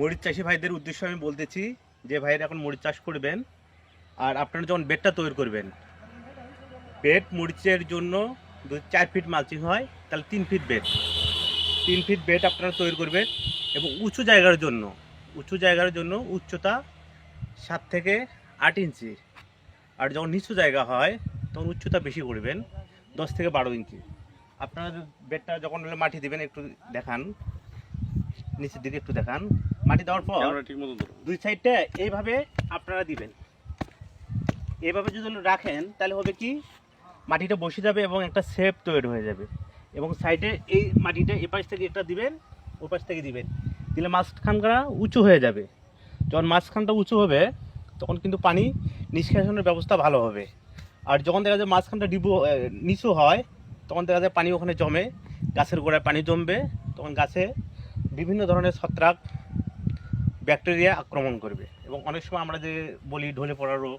মরিচ চাষি ভাইদের উদ্দেশ্যে আমি বলতেছি যে ভাইয়েরা এখন মরিচ চাষ করবেন আর আপনারা যখন বেডটা তৈরি করবেন, বেড মরিচের জন্য যদি চার ফিট মালচিং হয়, তাহলে তিন ফিট বেড। তিন ফিট বেড আপনারা তৈরি করবেন এবং উঁচু জায়গার জন্য, উঁচু জায়গার জন্য উচ্চতা সাত থেকে আট ইঞ্চি। আর যখন নিচু জায়গা হয়, তখন উচ্চতা বেশি করবেন, দশ থেকে বারো ইঞ্চি। আপনারা বেডটা যখন মাটি দেবেন, একটু দেখান, নিচের দিকে একটু দেখান। মাটি দেওয়ার পর ক্যামেরা ঠিক মতো দুই সাইডটা এইভাবে আপনারা দিবেন। এইভাবে যদি রাখেন তাহলে হবে কি? মাটিটা বসে যাবে এবং একটা শেপ তৈরি হয়ে যাবে। এবং সাইডে এই মাটিটা এ পাশ থেকে একটা দিবেন ও পাশ থেকে দিবেন। দিলে মাঝখানটা উঁচু হয়ে যাবে। যখন মাঝখানটা উঁচু হবে তখন কিন্তু পানি নিষ্কাশনের ব্যবস্থা ভালো হবে। আর যখন দেখা যায় মাঝখানটা ডিবু নিচু হয় তখন দেখা যায় পানি ওখানে জমে। গাছের গোড়ায় পানি জমবে। তখন গাছে বিভিন্ন ধরনের ছত্রাক ব্যাকটেরিয়া আক্রমণ করবে। এবং অনেক সময় আমরা যে বলি ঢলে পড়া রোগ,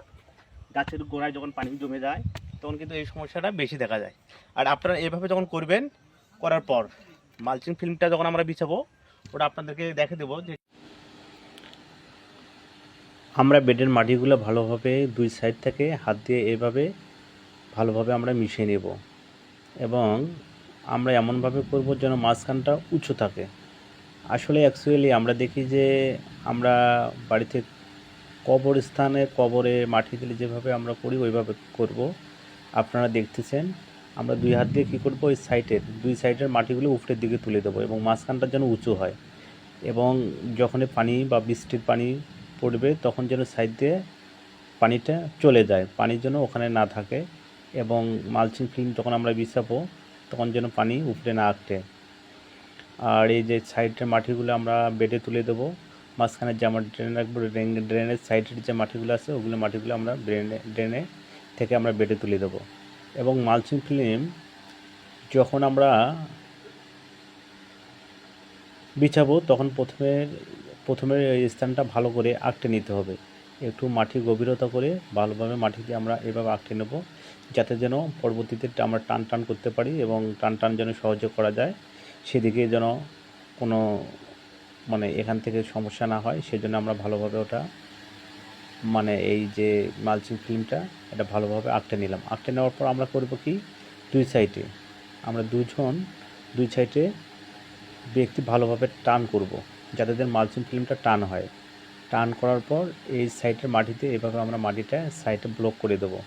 গাছের গোড়ায় যখন পানি জমে যায়, তখন কিন্তু এই সমস্যাটা বেশি দেখা যায়। আর আপনারা এভাবে যখন করবেন, করার পর মালচিং ফিল্মটা যখন আমরা বিছাবো, ওটা আপনাদেরকে দেখে দেবো যে আমরা বেডের মাটিগুলো ভালোভাবে দুই সাইড থেকে হাত দিয়ে এভাবে ভালোভাবে আমরা মিশিয়ে নেব। এবং আমরা এমনভাবে করব যেন মাঝখানটা উঁচু থাকে। আসলে অ্যাকচুয়ালি আমরা দেখি যে আমরা বাড়িতে কবরস্থানে কবরে মাটি দিলে যেভাবে আমরা করি, ওইভাবে করব। আপনারা দেখতেছেন, আমরা দুই হাত দিয়ে কী করব? ওই সাইডের, দুই সাইডের মাটিগুলো উপরের দিকে তুলে দেবো এবং মাঝখানটা যেন উঁচু হয় এবং যখনই পানি বা বৃষ্টির পানি পড়বে তখন যেন সাইড দিয়ে পানিটা চলে যায়, পানি যেন ওখানে না থাকে এবং মালচিং ফিল্ম যখন আমরা বিছাবো তখন যেন পানি উপরে না আটকে আর এই যে সাইডের মাটিগুলো আমরা বেডে তুলে দেবো। মাঝখানে যে আমার ড্রেন রাখব, ড্রেন- ড্রেনের সাইডের যে মাটিগুলো আছে, ওগুলো মাটিগুলো আমরা ড্রেনে ড্রেনে থেকে আমরা বেডে তুলে দেবো। এবং মালচিং ফিল্ম যখন আমরা বিছাবো, তখন প্রথমে প্রথমে এই স্থানটা ভালো করে আঁকটে নিতে হবে। একটু মাটি গভীরতা করে ভালোভাবে মাটিতে আমরা এভাবে আঁকটে নেব, যাতে যেন পরবর্তীতে আমরা টান টান করতে পারি এবং টান টান যেন সহজে করা যায়। সেদিকে যেন কোনো মানে এখান থেকে সমস্যা না হয়, সেজন্য আমরা ভালোভাবে ওটা মানে এই যে মালচিং ফিল্মটা এটা ভালোভাবে আঁকটে নিলাম। আঁকটে নেওয়ার পর আমরা করব কি? দুই সাইডে আমরা দুজন, দুই সাইডে ব্যক্তি ভালোভাবে টান করব, যাতে যেন মালচিং ফিল্মটা টান হয়। টান করার পর এই সাইডের মাটিতে এভাবে আমরা মাটিটা সাইডে ব্লক করে দেবো,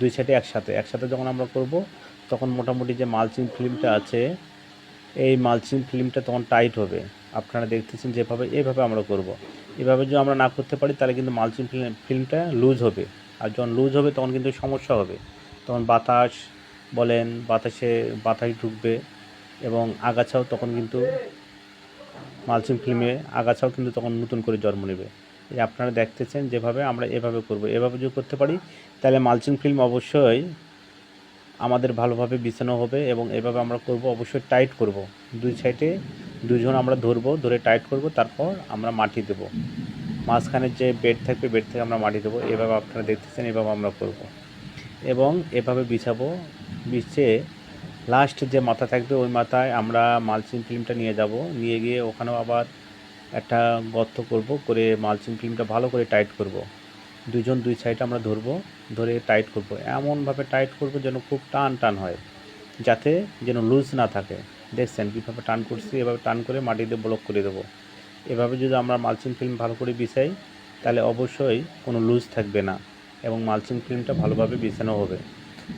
দুই সাইডে একসাথে। একসাথে যখন আমরা করব, তখন মোটামুটি যে মালচিং ফিল্মটা আছে এই মালচিং ফিল্মটা তখন টাইট হবে। আপনারা দেখতেছেন যেভাবে, এভাবে আমরা করব। এভাবে যদি আমরা না করতে পারি, তাহলে কিন্তু মালচিং ফিল্ম ফিল্মটা লুজ হবে। আর যখন লুজ হবে, তখন কিন্তু সমস্যা হবে। তখন বাতাস বলেন, বাতাসে বাতাস ঢুকবে এবং আগাছাও তখন কিন্তু মালচিং ফিল্মে আগাছাও কিন্তু তখন নতুন করে জন্ম নেবে। আপনারা দেখতেছেন যেভাবে আমরা এভাবে করব। এভাবে যদি করতে পারি, তাহলে মালচিং ফিল্ম অবশ্যই আমাদের ভালোভাবে বিছানো হবে এবং এভাবে আমরা করব, অবশ্যই টাইট করব। দুই সাইডে দুজন আমরা ধরবো, ধরে টাইট করব, তারপর আমরা মাটি দেব। মাঝখানে যে বেড থাকবে, বেড থেকে আমরা মাটি দেবো। এভাবে আপনারা দেখতেছেন, এভাবে আমরা করব। এবং এভাবে বিছাবো, বিছিয়ে লাস্ট যে মাথা থাকবে, ওই মাথায় আমরা মালচিং ফিল্মটা নিয়ে যাব। নিয়ে গিয়ে ওখানেও আবার একটা গর্ত করব, করে মালচিং ফিল্মটা ভালো করে টাইট করব। দুজন দুই সাইডে আমরা ধরবো, ধরে টাইট করব। এমনভাবে টাইট করব যেন খুব টান টান হয়, যাতে যেন লুজ না থাকে। দেখছেন কীভাবে টান করছি, এভাবে টান করে মাটিতে ব্লক করে দেবো। এভাবে যদি আমরা মালচিং ফিল্ম ভালো করে বিছাই, তাহলে অবশ্যই কোনো লুজ থাকবে না এবং মালচিং ফিল্মটা ভালোভাবে বিছানো হবে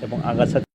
এবং আগাছা